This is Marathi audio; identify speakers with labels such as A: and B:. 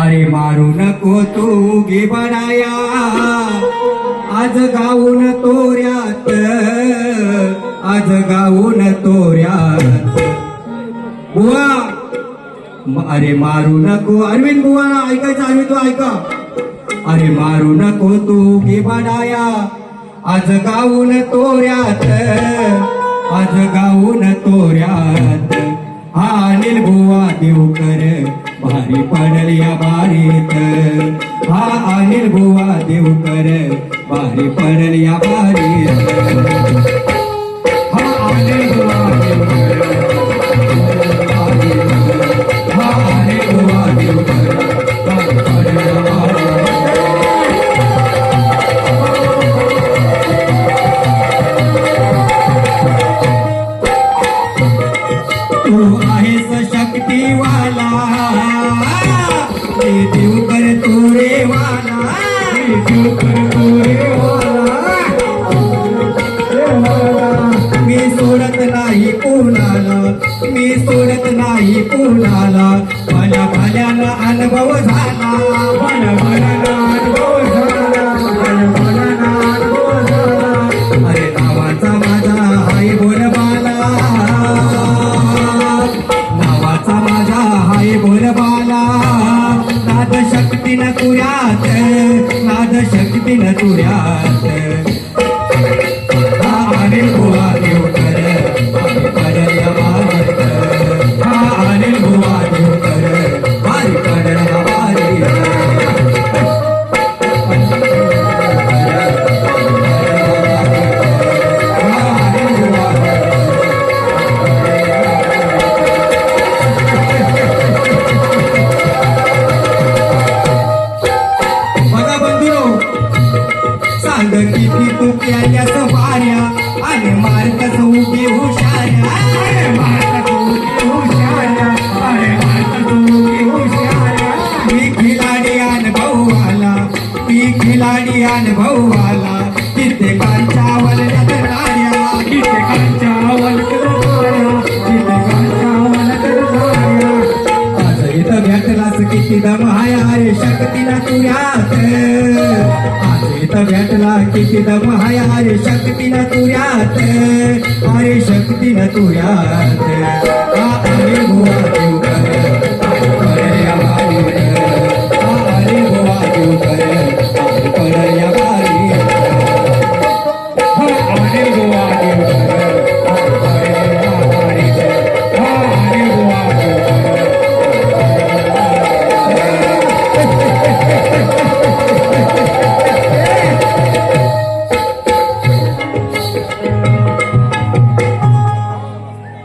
A: अरे मारू नको तू गे बनाया आज गाऊन तोऱ्यात आज गाऊन तोऱ्यात. बुवा अरे मारू नको. अरविंद बुवा ऐकायचं अरविंद तू ऐका. अरे मारू नको तू गे बनाया आज गाऊन तोऱ्यात आज गाऊन तोऱ्यात. हा अनिल बुवा देवकर भारी पडल या बारीत. हा अनिल बुवा देवकर भारी पडल या बारीत. हा अनिल बुवा देवकर हा अनिल बुवा मी सोडत नाही कुणाला मी सोडत नाही कुणाला. मला भाल्याला अनुभव झाला. मला भाल्याला अनुभव झाला. मला भाल्याला अनुभव झाला. अरे नावाचा माझा हाय बोलबाला. नावाचा माझा हाय बोलबाला. नाद शक्ती न तुऱ्यात शक्ती न तुऱ्यात सांग किती तू सवाऱ्या? आणि मार्ग उभी हुशाऱ्या. अरे मार्ग उभी हुशाऱ्या. अरे हुशाऱ्या. मी खिलाडी अनुभव आला मी खिलाडी अनुभव आला तिथे कांच्या वलगत नाऱ्या तिथे कांच्या वलगत नाऱ्या तिथे कांच्या आज इथं भेटलास किती दम हाय शक्तीला तुऱ्यात आज भेटला किती दम हाय हरे शक्ती न तुऱ्यात हरे शक्ती न तुऱ्यात